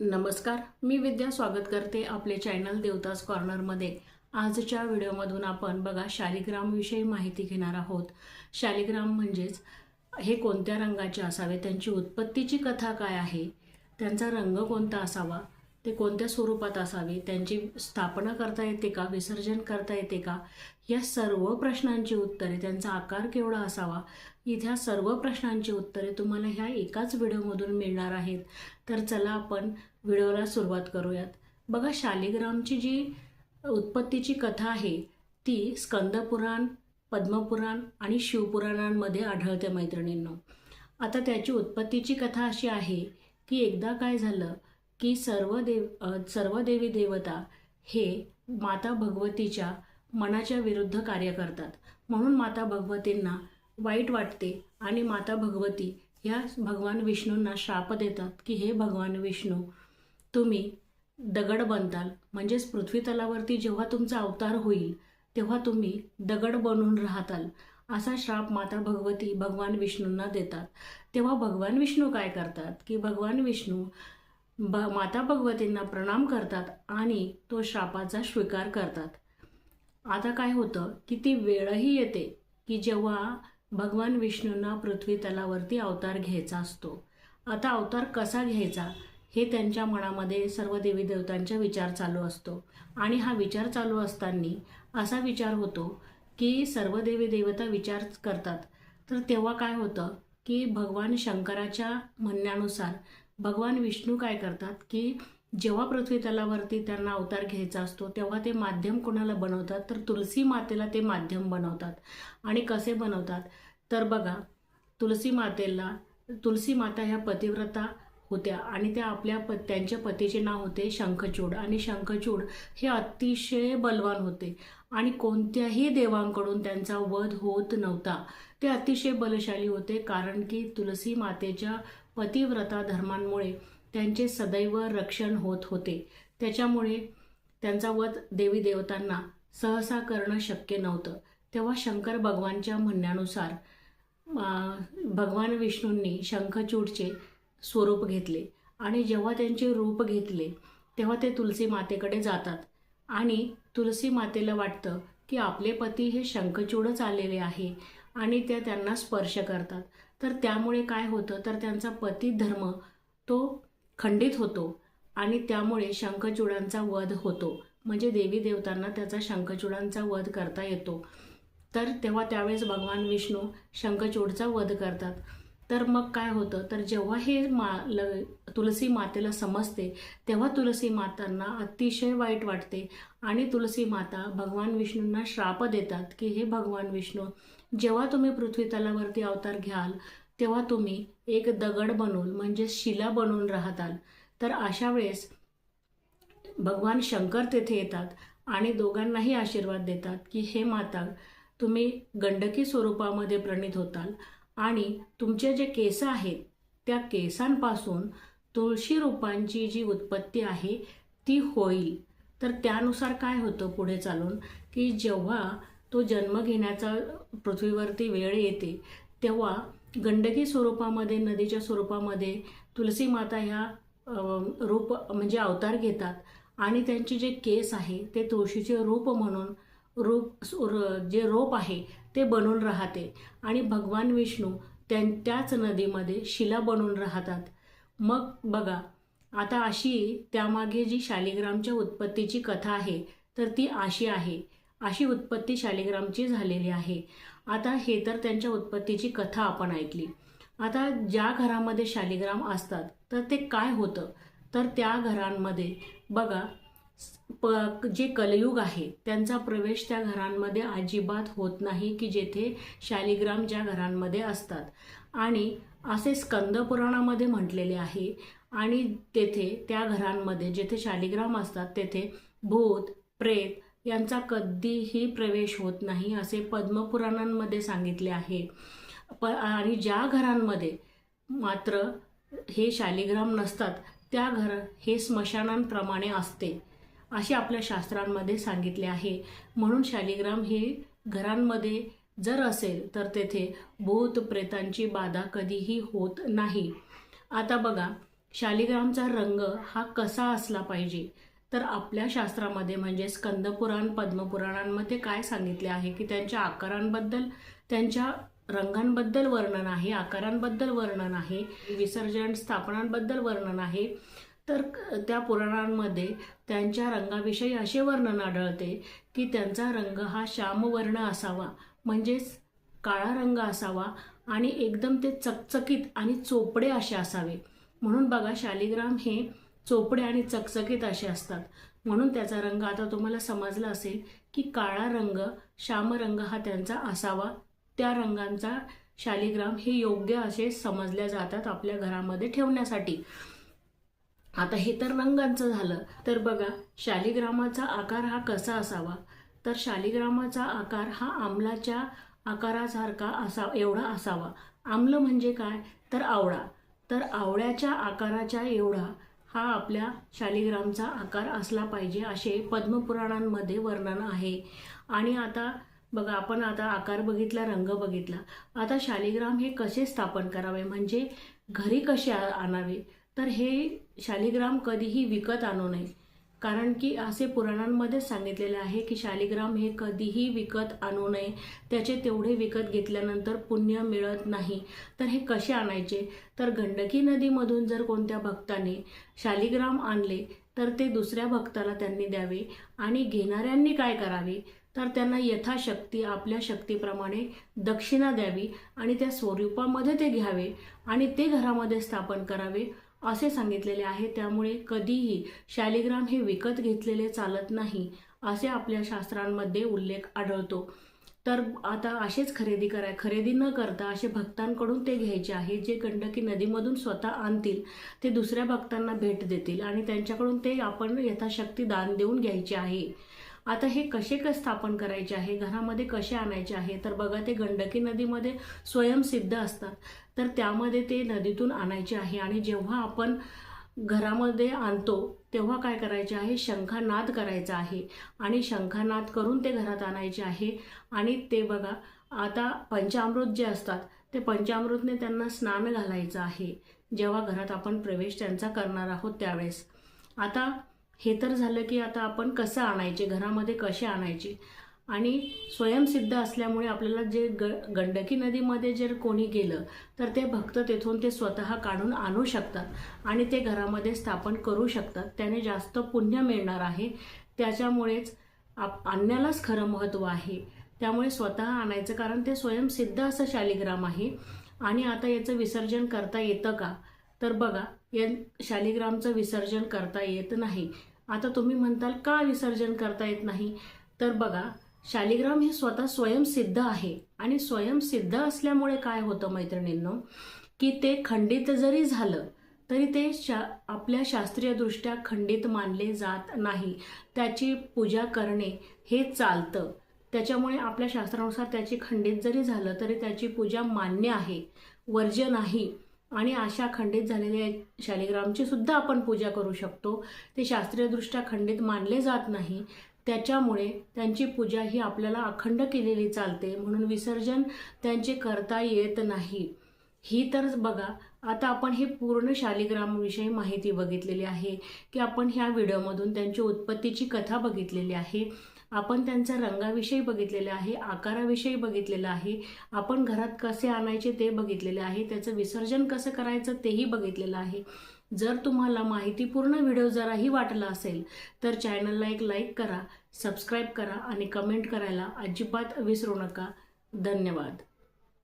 नमस्कार मी विद्या स्वागत करते आपले चॅनल देवतास कॉर्नरमध्ये आजच्या व्हिडिओमधून आपण बघा शालिग्रामविषयी माहिती घेणार आहोत. शालिग्राम म्हणजेच हे कोणत्या रंगाचे असावे त्यांची उत्पत्तीची कथा काय आहे त्यांचा रंग कोणता असावा ते कोणत्या स्वरूपात असावे? त्यांची स्थापना करता येते का? विसर्जन करता येते का? या सर्व प्रश्नांची उत्तरे त्यांचा आकार केवढा असावा? इथ्या सर्व प्रश्नांची उत्तरे तुम्हाला ह्या एकाच व्हिडिओमधून मिळणार आहेत. तर चला आपण व्हिडिओला सुरुवात करूयात. बघा शालिग्रामची जी उत्पत्तीची कथा आहे ती स्कंदपुराण पद्मपुराण आणि शिवपुराणांमध्ये आढळते मैत्रिणींनो. आता त्याची उत्पत्तीची कथा अशी आहे की एकदा काय झालं की सर्व देव सर्व देवी देवता हे माता भगवतीच्या मनाच्या विरुद्ध कार्य करतात. म्हणून माता भगवतींना वाईट वाटते आणि माता भगवती ह्या भगवान विष्णूंना श्राप देतात की हे भगवान विष्णू तुम्ही दगड बनताल. म्हणजेच पृथ्वी तलावरती जेव्हा तुमचा अवतार होईल तेव्हा तुम्ही दगड बनून राहताल. असा श्राप माता भगवती भगवान विष्णूंना देतात. तेव्हा भगवान विष्णू काय करतात? की भगवान विष्णू भ माता भगवतींना प्रणाम करतात आणि तो श्रापाचा स्वीकार करतात. आता काय होतं की ती वेळही येते की जेव्हा भगवान विष्णूंना पृथ्वी तलावरती अवतार घ्यायचा असतो. आता अवतार कसा घ्यायचा हे त्यांच्या मनामध्ये सर्व देवी देवतांचा विचार चालू असतो. आणि हा विचार चालू असताना असा विचार होतो की सर्व देवी देवता विचार करतात. तर तेव्हा काय होतं की भगवान शंकराच्या म्हणण्यानुसार भगवान विष्णू काय करतात की जेव्हा पृथ्वी तलावरती त्यांना अवतार घ्यायचा असतो तेव्हा ते माध्यम कोणाला बनवतात? तर तुलसी मातेला ते माध्यम बनवतात. आणि कसे बनवतात? तर बघा तुलसी मातेला तुलसी माता ह्या पतिव्रता होत्या आणि त्या आपल्या प त्यांच्या पतीचे नाव होते शंखचूड. आणि शंखचूड हे अतिशय बलवान होते. आणि कोणत्याही देवांकडून त्यांचा वध होत नव्हता. ते अतिशय बलशाली होते कारण की तुलसी मातेच्या पतिव्रता धर्मांमुळे त्यांचे सदैव रक्षण होत होते. त्याच्यामुळे त्यांचा वध देवी देवतांना सहसा करणं शक्य नव्हतं. तेव्हा शंकर भगवानच्या म्हणण्यानुसार भगवान विष्णूंनी शंखचूडचे स्वरूप घेतले आणि जेव्हा त्यांचे रूप घेतले तेव्हा ते तुलसी मातेकडे जातात. आणि तुलसी मातेला वाटतं की आपले पती हे शंखचूडच आलेले आहे आणि त्या त्यांना स्पर्श करतात. तर त्यामुळे काय होतं? तर त्यांचा पती धर्म तो खंडित होतो आणि त्यामुळे शंखचूडांचा वध होतो. म्हणजे देवी देवतांना त्याचा शंखचूडांचा वध करता येतो. तर तेव्हा त्यावेळेस भगवान विष्णू शंखचूडचा वध करतात. तर मग काय होतं? तर जेव्हा हे मा ल तुलसी मातेला समजते तेव्हा तुलसी मातांना अतिशय वाईट वाटते. आणि तुलसी माता भगवान विष्णूंना श्राप देतात की हे भगवान विष्णू जेव्हा तुम्ही पृथ्वी तलावरती अवतार घ्याल तेव्हा तुम्ही एक दगड बनून म्हणजे शिला बनवून राहताल. तर अशा वेळेस भगवान शंकर तेथे येतात आणि दोघांनाही आशीर्वाद देतात की हे माता तुम्ही गंडकी स्वरूपामध्ये प्रणित होताल आणि तुमचे जे केस आहेत त्या केसांपासून तुळशी रूपांची जी उत्पत्ती आहे ती होईल. तर त्यानुसार काय होतं पुढे चालून की जेव्हा तो जन्म घेण्याचा पृथ्वीवरती वेळ येते तेव्हा गंडकी स्वरूपामध्ये नदीच्या स्वरूपामध्ये तुलसी माता ह्या रूप म्हणजे अवतार घेतात. आणि त्यांचे जे केस आहे ते तुळशीचे रूप म्हणून रूप जे रोप आहे ते बनून राहते. आणि भगवान विष्णू त्यां त्याच नदीमध्ये शिला बनून राहतात. मग बघा आता अशी त्यामागे जी शालिग्रामच्या उत्पत्तीची कथा आहे तर ती अशी आहे. अशी उत्पत्ती शालिग्रामची झालेली आहे. आता हे तर त्यांच्या उत्पत्तीची कथा आपण ऐकली. आता ज्या घरामध्ये शालिग्राम असतात तर ते काय होतं? तर त्या घरांमध्ये बघा प जे कलयुग आहे त्यांचा प्रवेश त्या घरांमध्ये अजिबात होत नाही की जेथे शालिग्राम ज्या घरांमध्ये असतात. आणि असे स्कंद पुराणामध्ये म्हटलेले आहे आणि तेथे त्या घरांमध्ये जेथे शालिग्राम असतात तेथे भूत प्रेत यांचा कधीही प्रवेश होत नाही असे पद्मपुराणांमध्ये सांगितले आहे. प आणि ज्या घरांमध्ये मात्र हे शालिग्राम नसतात त्या घर हे स्मशानांप्रमाणे असते असे आपल्या शास्त्रांमध्ये सांगितले आहे. म्हणून शालिग्राम हे घरांमध्ये जर असेल तर तेथे भूत प्रेतांची बाधा कधीही होत नाही. आता बघा शालिग्रामचा रंग हा कसा असला पाहिजे? तर आपल्या शास्त्रामध्ये म्हणजे स्कंदपुराण पद्मपुराणांमध्ये काय सांगितले आहे की त्यांच्या आकारांबद्दल त्यांच्या रंगांबद्दल वर्णन आहे आकारांबद्दल वर्णन आहे विसर्जन स्थापनांबद्दल वर्णन आहे. तर क- त्या पुराणांमध्ये त्यांच्या रंगाविषयी असे वर्णन आढळते की त्यांचा रंग हा श्यामवर्ण असावा म्हणजेच काळा रंग असावा आणि एकदम ते चकचकीत आणि चोपडे असे असावे. म्हणून बघा शालिग्राम हे चोपडे आणि चकचकीत असे असतात. म्हणून त्याचा रंग आता तुम्हाला समजला असेल की काळा रंग श्यामरंग हा त्यांचा असावा. त्या रंगांचा शालिग्राम हे योग्य असे समजल्या जातात आपल्या घरामध्ये ठेवण्यासाठी. आता हे तर रंगांचं झालं. तर बघा शालिग्रामाचा आकार हा कसा असावा? तर शालिग्रामाचा आकार हा आमलाच्या आकारासारखा असा एवढा असावा. आम्ल म्हणजे काय? तर आवळा. तर आवळ्याच्या आकाराच्या एवढा हा आपल्या शालिग्रामचा आकार असला पाहिजे असे पद्मपुराणांमध्ये वर्णन आहे. आणि आता बघा आपण आता आकार बघितला रंग बघितला. आता शालिग्राम हे कसे स्थापन करावे? म्हणजे घरी कसे आणावे? तर हे शालिग्राम कधीही विकत आणू नये. कारण की असे पुराणांमध्ये सांगितलेले आहे की शालिग्राम हे कधीही विकत आणू नये. त्याचे तेवढे विकत घेतल्यानंतर पुण्य मिळत नाही. तर हे कसे आणायचे? तर गंडकी नदीमधून जर कोणत्या भक्ताने शालिग्राम आणले तर ते दुसऱ्या भक्ताला त्यांनी द्यावे. आणि घेणाऱ्यांनी काय करावे? तर त्यांना यथाशक्ती आपल्या शक्तीप्रमाणे दक्षिणा द्यावी आणि त्या स्वरूपामध्ये ते घ्यावे आणि ते घरामध्ये स्थापन करावे. असे सांगितलेले आहे. त्यामुळे कधीही शालिग्राम हे विकत घेतलेले चालत नाही असे आपल्या शास्त्रांमध्ये उल्लेख आढळतो. तर आता असेच खरेदी करा खरेदी न करता असे भक्तांकडून ते घ्यायचे आहे जे गंडकी नदीमधून स्वतः आणतील ते दुसऱ्या भक्तांना भेट देतील आणि त्यांच्याकडून ते आपण यथाशक्ती दान देऊन घ्यायचे आहे. आता हे कसे क स्थापन करायचे आहे? घरामध्ये कसे आणायचे आहे? तर बघा ते गंडकी नदीमध्ये स्वयंसिद्ध असतात. तर त्यामध्ये ते नदीतून आणायचे आहे. आणि जेव्हा आपण घरामध्ये आणतो तेव्हा काय करायचे आहे? शंखानाद करायचा आहे. आणि शंखानाद करून ते घरात आणायचे आहे. आणि ते बघा आता पंचामृत जे असतात ते पंचामृतने त्यांना स्नान घालायचं आहे. जेव्हा घरात आपण प्रवेश त्यांचा करणार आहोत त्यावेळेस. आता हे तर झालं की आता आपण कसं आणायचे घरामध्ये कसे आणायचे? आणि स्वयंसिद्ध असल्यामुळे आपल्याला जे ग गंडकी नदीमध्ये जर कोणी गेलं तर ते भक्त तेथून ते स्वतः काढून आणू शकतात आणि ते घरामध्ये स्थापन करू शकतात. त्याने जास्त पुण्य मिळणार आहे. त्याच्यामुळेच आप आणण्यालाच खरं महत्त्व आहे. त्यामुळे स्वतः आणायचं कारण ते स्वयंसिद्ध असं शालिग्राम आहे. आणि आता याचं विसर्जन करता येतं का? तर बघा या शालिग्रामचं विसर्जन करता येत नाही. आता तुम्ही म्हणताल का विसर्जन करता येत नाही? तर बघा शालिग्राम हे स्वतः स्वयंसिद्ध आहे. आणि स्वयंसिद्ध असल्यामुळे काय होतं मैत्रिणींनो? की ते खंडित जरी झालं तरी ते शा आपल्या शास्त्रीयदृष्ट्या खंडित मानले जात नाही. त्याची पूजा करणे हे चालतं. त्याच्यामुळे आपल्या शास्त्रानुसार त्याची खंडित जरी झालं तरी त्याची पूजा मान्य आहे. वर्ज्य नाही. आणि अशा खंडित झालेल्या शालिग्रामची सुद्धा आपण पूजा करू शकतो. ते शास्त्रीयदृष्ट्या खंडित मानले जात नाही. त्याच्यामुळे त्यांची पूजा ही आपल्याला अखंड केलेली चालते. म्हणून विसर्जन त्यांचे करता येत नाही. ही तर बघा आता आपण हे पूर्ण शालिग्रामविषयी माहिती बघितलेली आहे की आपण ह्या व्हिडिओमधून त्यांची उत्पत्तीची कथा बघितलेली आहे. आपण त्यांच्या रंगाविषयी बघितलेले आहे आकाराविषयी बघितलेलं आहे आपण घरात कसे आणायचे ते बघितलेले आहे त्याचं विसर्जन कसं करायचं तेही बघितलेलं आहे. जर तुम्हाला माहितीपूर्ण व्हिडिओ जराही वाटला असेल तर चॅनलला एक लाईक करा सबस्क्राईब करा आणि कमेंट करायला अजिबात विसरू नका. धन्यवाद.